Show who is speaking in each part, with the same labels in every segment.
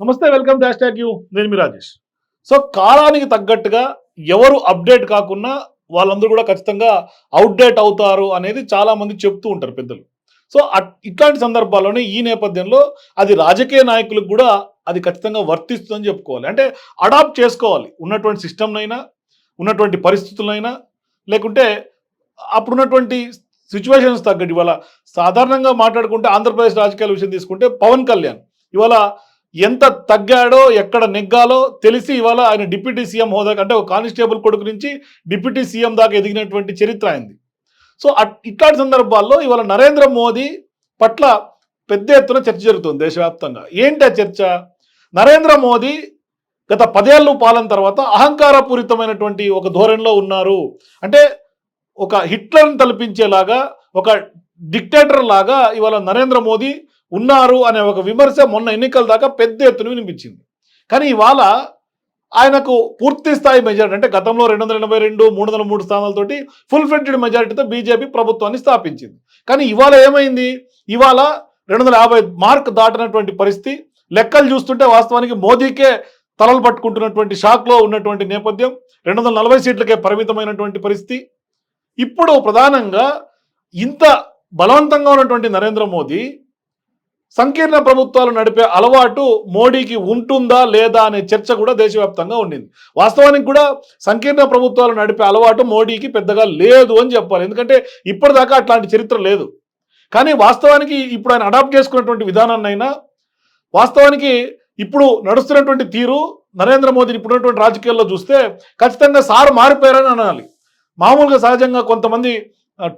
Speaker 1: నమస్తే welcome dash tax you. నేను మీ Rajesh. So కాలానికి తగ్గట్టుగా ఎవరు అప్డేట్ కాకుండా వాళ్ళందరూ కూడా ఖచ్చితంగా అవుట్డేట్ అవుతారు అనేది చాలామంది చెప్తూ ఉంటారు పెద్దలు. సో అట్- ఇట్లాంటి సందర్భాల్లోనే ఈ నేపథ్యంలో అది రాజకీయ నాయకులకు కూడా అది ఖచ్చితంగా వర్తిస్తుందని చెప్పుకోవాలి. అంటే అడాప్ట్ చేసుకోవాలి. ఉన్నటువంటి సిస్టమ్నైనా ఉన్నటువంటి పరిస్థితులైనా లేకుంటే అప్పుడున్నటువంటి సిచ్యువేషన్స్ తగ్గట్టు. ఇవాళ సాధారణంగా మాట్లాడుకుంటే ఆంధ్రప్రదేశ్ రాజకీయాల విషయం తీసుకుంటే పవన్ కళ్యాణ్. ఇవాళ ఎంత తగ్గాడో ఎక్కడ నెగ్గాలో తెలిసి ఇవాళ ఆయన డిప్యూటీ సీఎం హోదా అంటే ఒక కానిస్టేబుల్ కొడుకు నుంచి డిప్యూటీ సీఎం దాకా ఎదిగినటువంటి చరిత్ర అయింది సో అట్- ఇట్లాంటి సందర్భాల్లో ఇవాళ నరేంద్ర మోదీ పట్ల పెద్ద ఎత్తున చర్చ జరుగుతుంది దేశవ్యాప్తంగా. ఏంటి ఆ చర్చ? నరేంద్ర మోదీ గత పదేళ్ళు పాలన తర్వాత అహంకారపూరితమైనటువంటి ఒక ధోరణిలో ఉన్నారు. అంటే ఒక హిట్లర్ని తలపించేలాగా ఒక డిక్టేటర్ లాగా ఇవాళ నరేంద్ర మోదీ ఉన్నారు అనే ఒక విమర్శ మొన్న ఎన్నికల దాకా పెద్ద ఎత్తున వినిపించింది. కానీ ఇవాళ ఆయనకు పూర్తి స్థాయి మెజారిటీ అంటే గతంలో రెండు వందల ఎనభై రెండు మూడు వందల మూడు స్థానాలతోటి ఫుల్ ఫ్లెడ్జెడ్ మెజారిటీతో బీజేపీ ప్రభుత్వాన్ని స్థాపించింది. కానీ ఇవాళ ఏమైంది? ఇవాళ రెండు వందల యాభై మార్క్ దాటినటువంటి పరిస్థితి లెక్కలు చూస్తుంటే వాస్తవానికి మోదీకే తలలు పట్టుకుంటున్నటువంటి షాక్లో ఉన్నటువంటి నేపథ్యం రెండు వందల నలభై సీట్లకే పరిమితమైనటువంటి పరిస్థితి. ఇప్పుడు ప్రధానంగా ఇంత బలవంతంగా ఉన్నటువంటి నరేంద్ర మోదీ సంకీర్ణ ప్రభుత్వాలు నడిపే అలవాటు మోడీకి ఉంటుందా లేదా అనే చర్చ కూడా దేశవ్యాప్తంగా ఉండింది. వాస్తవానికి కూడా సంకీర్ణ ప్రభుత్వాలు నడిపే అలవాటు మోడీకి పెద్దగా లేదు అని చెప్పాలి. ఎందుకంటే ఇప్పటిదాకా అట్లాంటి చరిత్ర లేదు. కానీ వాస్తవానికి ఇప్పుడు ఆయన అడాప్ట్ చేసుకున్నటువంటి విధానాన్నైనా వాస్తవానికి ఇప్పుడు నడుస్తున్నటువంటి తీరు నరేంద్ర మోదీని ఇప్పుడున్నటువంటి రాజకీయాల్లో చూస్తే ఖచ్చితంగా సార్ మారిపోయారని అనాలి. మామూలుగా సహజంగా కొంతమంది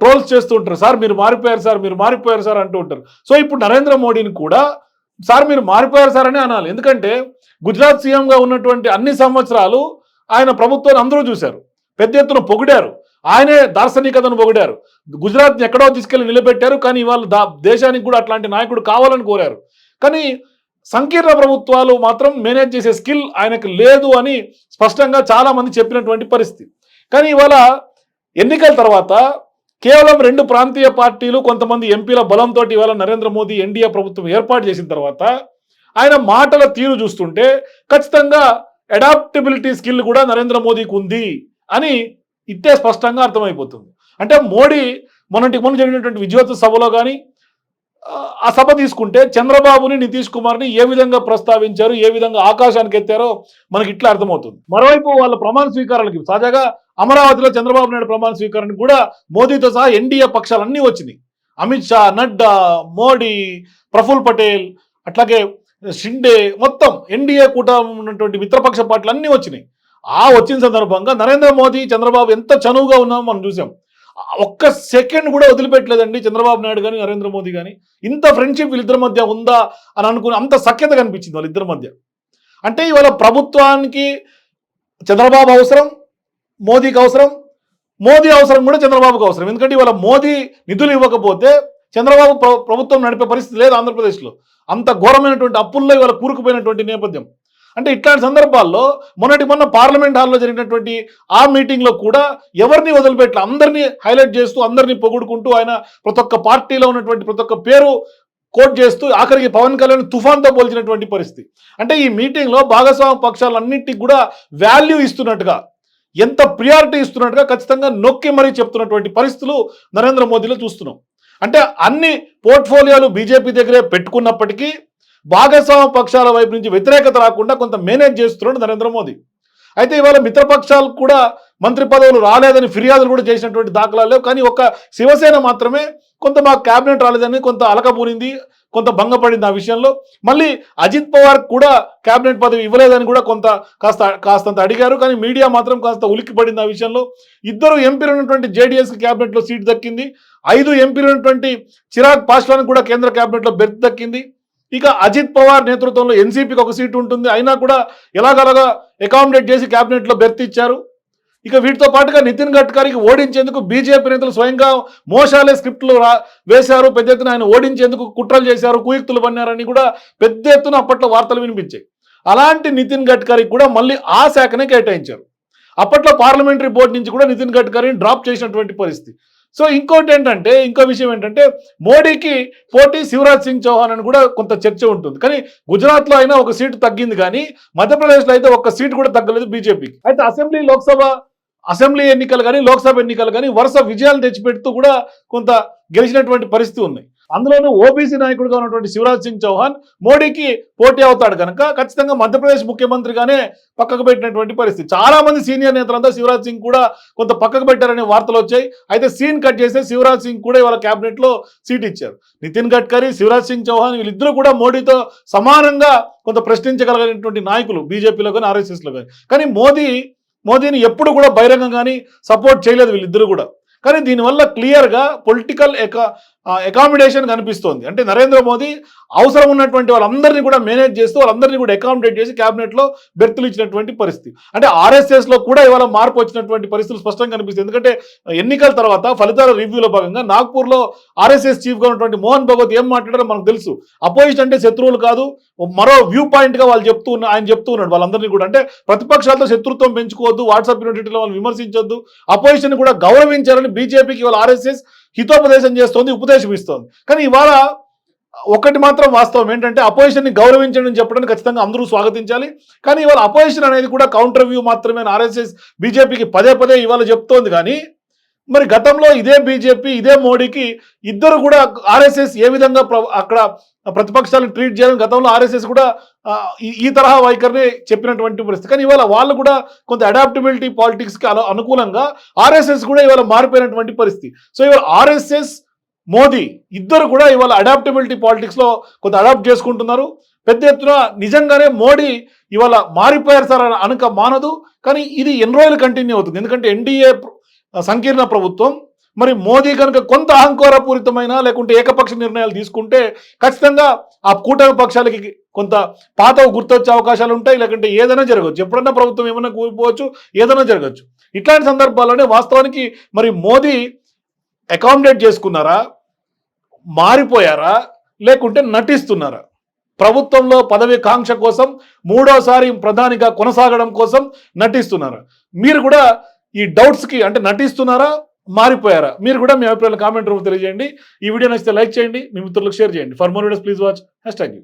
Speaker 1: ట్రోల్స్ చేస్తూ ఉంటారు. సార్ మీరు మారిపోయారు సార్ మీరు మారిపోయారు సార్ అంటూ ఉంటారు. సో ఇప్పుడు నరేంద్ర మోడీని కూడా సార్ మీరు మారిపోయారు సార్ అని అనాలి. ఎందుకంటే గుజరాత్ సీఎంగా ఉన్నటువంటి అన్ని సంవత్సరాలు ఆయన ప్రభుత్వాన్ని అందరూ చూశారు. పెద్ద ఎత్తున పొగిడారు. ఆయనే దార్శనికతను పొగిడారు. గుజరాత్ని ఎక్కడో తీసుకెళ్ళి నిలబెట్టారు. కానీ ఇవాళ దా దేశానికి కూడా అట్లాంటి నాయకుడు కావాలని కోరారు. కానీ సంకీర్ణ ప్రభుత్వాలు మాత్రం మేనేజ్ చేసే స్కిల్ ఆయనకు లేదు అని స్పష్టంగా చాలామంది చెప్పినటువంటి పరిస్థితి. కానీ ఇవాళ ఎన్నికల తర్వాత కేవలం రెండు ప్రాంతీయ పార్టీలు కొంతమంది ఎంపీల బలంతో ఇవాళ నరేంద్ర మోదీ ఎన్డీఏ ప్రభుత్వం ఏర్పాటు చేసిన తర్వాత ఆయన మాటల తీరు చూస్తుంటే ఖచ్చితంగా అడాప్టబిలిటీ స్కిల్ కూడా నరేంద్ర మోదీకి ఉంది అని ఇట్టే స్పష్టంగా అర్థమైపోతుంది. అంటే మోడీ మొన్నటి మొన్న జరిగినటువంటి విజయోత్సవ సభలో కానీ ఆ సభ తీసుకుంటే చంద్రబాబుని నితీష్ కుమార్ని ఏ విధంగా ప్రస్తావించారు ఏ విధంగా ఆకాశానికి ఎత్తారో మనకి ఇట్లా అర్థమవుతుంది. మరోవైపు వాళ్ళ ప్రమాణ స్వీకారాలకి తాజాగా అమరావతిలో చంద్రబాబు నాయుడు ప్రమాణ స్వీకారానికి కూడా మోదీతో సహా ఎన్డీఏ పక్షాలన్నీ వచ్చినాయి అమిత్ షా నడ్డా మోడీ ప్రఫుల్ పటేల్ అట్లాగే షిండే మొత్తం ఎన్డీఏ కూట ఉన్నటువంటి మిత్రపక్ష పార్టీలు అన్నీ వచ్చినాయి. ఆ వచ్చిన సందర్భంగా నరేంద్ర మోదీ చంద్రబాబు ఎంత చనువుగా ఉన్నామో మనం చూసాం. ఒక్క సెకండ్ కూడా వదిలిపెట్టలేదండి చంద్రబాబు నాయుడు కానీ నరేంద్ర మోదీ కానీ ఇంత ఫ్రెండ్షిప్ వీళ్ళిద్దరి మధ్య ఉందా అని అనుకుని అంత సఖ్యత కనిపించింది వాళ్ళిద్దరి మధ్య. అంటే ఇవాళ ప్రభుత్వానికి చంద్రబాబు అవసరం మోదీకి అవసరం మోదీ అవసరం కూడా చంద్రబాబుకు అవసరం. ఎందుకంటే ఇవాళ మోదీ నిధులు ఇవ్వకపోతే చంద్రబాబు ప్రభుత్వం నడిపే పరిస్థితి లేదు ఆంధ్రప్రదేశ్లో. అంత ఘోరమైనటువంటి అప్పుల్లో ఇవాళ కూరుకుపోయినటువంటి నేపథ్యం. అంటే ఇట్లాంటి సందర్భాల్లో మొన్నటి మొన్న పార్లమెంట్ హాల్లో జరిగినటువంటి ఆ మీటింగ్లో కూడా ఎవరిని వదిలిపెట్ల అందరినీ హైలైట్ చేస్తూ అందరినీ పొగుడుకుంటూ ఆయన ప్రతి ఒక్క పార్టీలో ఉన్నటువంటి ప్రతి ఒక్క పేరు కోట్ చేస్తూ ఆఖరికి పవన్ కళ్యాణ్ తుఫాన్తో పోల్చినటువంటి పరిస్థితి. అంటే ఈ మీటింగ్లో భాగస్వామ్య పక్షాలన్నింటికి కూడా వాల్యూ ఇస్తున్నట్టుగా ఎంత ప్రియారిటీ ఇస్తున్నట్టుగా ఖచ్చితంగా నొక్కి మరీ చెప్తున్నటువంటి పరిస్థితులు నరేంద్ర మోదీలో చూస్తున్నాం. అంటే అన్ని పోర్ట్ఫోలియోలు బీజేపీ దగ్గరే పెట్టుకున్నప్పటికీ భాగస్వామ్య పక్షాల వైపు నుంచి వ్యతిరేకత రాకుండా కొంత మేనేజ్ చేస్తున్నాడు నరేంద్ర మోదీ. అయితే ఇవాళ మిత్రపక్షాలకు కూడా మంత్రి పదవులు రాలేదని ఫిర్యాదులు కూడా చేసినటువంటి దాఖలాలు లేవు. కానీ ఒక శివసేన మాత్రమే కొంత మాకు క్యాబినెట్ రాలేదని కొంత అలకబూరింది కొంత భంగపడింది ఆ విషయంలో. మళ్ళీ అజిత్ పవార్ కూడా క్యాబినెట్ పదవి ఇవ్వలేదని కూడా కొంత కాస్త కాస్తంత అడిగారు. కానీ మీడియా మాత్రం కాస్త ఉలిక్కిపడింది ఆ విషయంలో. ఇద్దరు ఎంపీలు ఉన్నటువంటి జేడీఎస్కి క్యాబినెట్లో సీట్ దక్కింది. ఐదు ఎంపీలు ఉన్నటువంటి చిరాగ్ పాస్వాన్ కూడా కేంద్ర క్యాబినెట్లో బెర్త్ దక్కింది. ఇక అజిత్ పవార్ నేతృత్వంలో ఎన్సీపీకి ఒక సీటు ఉంటుంది. అయినా కూడా ఎలాగలగా అకామిడేట్ చేసి క్యాబినెట్లో బెర్త్ ఇచ్చారు. ఇక వీటితో పాటుగా నితిన్ గడ్కరీకి ఓడించేందుకు బీజేపీ నేతలు స్వయంగా మోసాలే స్క్రిప్ట్లు రా వేశారు. పెద్ద ఎత్తున ఆయన ఓడించేందుకు కుట్రలు చేశారు. కుయుక్తులు పన్నారని కూడా పెద్ద ఎత్తున అప్పట్లో వార్తలు వినిపించాయి. అలాంటి నితిన్ గడ్కరీకి కూడా మళ్ళీ ఆ శాఖనే కేటాయించారు. అప్పట్లో పార్లమెంటరీ బోర్డు నుంచి కూడా నితిన్ గడ్కరీని డ్రాప్ చేసినటువంటి పరిస్థితి. సో ఇంకోటి ఏంటంటే ఇంకో విషయం ఏంటంటే మోడీకి పోటీ శివరాజ్ సింగ్ చౌహాన్ అని కూడా కొంత చర్చ ఉంటుంది. కానీ గుజరాత్లో అయినా ఒక సీటు తగ్గింది కానీ మధ్యప్రదేశ్లో అయితే ఒక్క సీటు కూడా తగ్గలేదు బీజేపీకి. అయితే అసెంబ్లీ లోక్సభ అసెంబ్లీ ఎన్నికలు కానీ లోక్సభ ఎన్నికలు కానీ వరుస విజయాలు తెచ్చిపెడుతూ కూడా కొంత గెలిచినటువంటి పరిస్థితి ఉన్నాయి అందులోనూ ఓబీసీ నాయకుడిగా ఉన్నటువంటి శివరాజ్ సింగ్ చౌహాన్ మోడీకి పోటీ అవుతాడు కనుక ఖచ్చితంగా మధ్యప్రదేశ్ ముఖ్యమంత్రిగానే పక్కకు పెట్టినటువంటి పరిస్థితి. చాలా మంది సీనియర్ నేతలంతా శివరాజ్ సింగ్ కూడా కొంత పక్కకు పెట్టారనే వార్తలు వచ్చాయి. అయితే సీన్ కట్ చేస్తే శివరాజ్ సింగ్ కూడా ఇవాళ కేబినెట్లో సీట్ ఇచ్చారు. నితిన్ గడ్కరీ శివరాజ్ సింగ్ చౌహాన్ వీళ్ళిద్దరూ కూడా మోడీతో సమానంగా కొంత ప్రశ్నించగలిగినటువంటి నాయకులు బీజేపీలో కానీ ఆర్ఎస్ఎస్లో కానీ కానీ మోదీ మోదీని ఎప్పుడు కూడా బహిరంగం కానీ సపోర్ట్ చేయలేదు వీళ్ళిద్దరూ కూడా. కానీ దీనివల్ల క్లియర్గా పొలిటికల్ ఎక అకామిడేషన్ కనిపిస్తోంది. అంటే నరేంద్ర మోదీ అవసరం ఉన్నటువంటి వాళ్ళందరినీ కూడా మేనేజ్ చేస్తూ వాళ్ళందరినీ కూడా అకామిడేట్ చేసి క్యాబినెట్లో బెర్తులు ఇచ్చినటువంటి పరిస్థితి. అంటే ఆర్ఎస్ఎస్లో కూడా ఇవాళ మార్పు వచ్చినటువంటి పరిస్థితులు స్పష్టంగా కనిపిస్తుంది ఎందుకంటే ఎన్నికల తర్వాత ఫలితాల రివ్యూలో భాగంగా నాగ్పూర్లో ఆర్ఎస్ఎస్ చీఫ్గా ఉన్నటువంటి మోహన్ భగవత్ ఏం మాట్లాడారో మనకు తెలుసు. అపోజిషన్ అంటే శత్రువులు కాదు. మరో వ్యూ పాయింట్గా వాళ్ళు చెప్తూ ఉన్న ఆయన చెప్తూ ఉన్నాడు వాళ్ళందరినీ కూడా. అంటే ప్రతిపక్షాలతో శత్రుత్వం పెంచుకోవద్దు వాట్సాప్ యూనిటీలో వాళ్ళు విమర్శించొద్దు. అపోజిషన్ కూడా గౌరవించాలని బీజేపీకి ఇవాళ ఆర్ఎస్ఎస్ హితోపదేశం చేస్తోంది ఉపదేశం ఇస్తోంది. కానీ ఇవాళ ఒకటి మాత్రం వాస్తవం ఏంటంటే అపోజిషన్ని గౌరవించడం చెప్పడానికి ఖచ్చితంగా అందరూ స్వాగతించాలి. కానీ ఇవాళ అపోజిషన్ అనేది కూడా కౌంటర్ వ్యూ మాత్రమే ఆర్ఎస్ఎస్ బీజేపీకి పదే పదే ఇవాళ చెప్తోంది. కానీ మరి గతంలో ఇదే బీజేపీ ఇదే మోడీకి ఇద్దరు కూడా ఆర్ఎస్ఎస్ ఏ విధంగా అక్కడ ప్రతిపక్షాలను ట్రీట్ చేయడం గతంలో ఆర్ఎస్ఎస్ కూడా ఈ- తరహా వైఖరిని చెప్పినటువంటి పరిస్థితి. కానీ ఇవాళ వాళ్ళు కూడా కొంత అడాప్టబిలిటీ పాలిటిక్స్కి అనుకూలంగా ఆర్ఎస్ఎస్ కూడా ఇవాళ మారిపోయినటువంటి పరిస్థితి. సో ఇవాళ ఆర్ఎస్ఎస్ మోదీ ఇద్దరు కూడా ఇవాళ అడాప్టబిలిటీ పాలిటిక్స్లో కొంత అడాప్ట్ చేసుకుంటున్నారు. పెద్ద ఎత్తున నిజంగానే మోడీ ఇవాళ మారిపోయారు సార్ అని అనక మానదు. కానీ ఇది ఎన్ని రోజులు కంటిన్యూ అవుతుంది? ఎందుకంటే ఎన్డీఏ సంకీర్ణ ప్రభుత్వం. మరి మోదీ కనుక కొంత అహంకారపూరితమైన లేకుంటే ఏకపక్ష నిర్ణయాలు తీసుకుంటే ఖచ్చితంగా ఆ కూటమి పక్షాలకి కొంత పాత గుర్తొచ్చే అవకాశాలు ఉంటాయి లేకుంటే ఏదైనా జరగవచ్చు. ఎప్పుడన్నా ప్రభుత్వం ఏమైనా కూలిపోవచ్చు ఏదైనా జరగవచ్చు. ఇట్లాంటి సందర్భాల్లోనే వాస్తవానికి మరి మోదీ అకామిడేట్ చేసుకున్నారా? మారిపోయారా? లేకుంటే నటిస్తున్నారా? ప్రభుత్వంలో పదవి కాంక్ష కోసం మూడోసారి ప్రధానిగా కొనసాగడం కోసం నటిస్తున్నారా? మీరు కూడా ఈ డౌట్స్కి అంటే నటిస్తున్నారా మారిపోయారా? మీరు కూడా మీ అభిప్రాయాలు కామెంట్ రూపంలో తెలియజేయండి. ఈ వీడియో నచ్చితే లైక్ చేయండి. మీ మిత్రులకు షేర్ చేయండి. For more videos please watch hashtag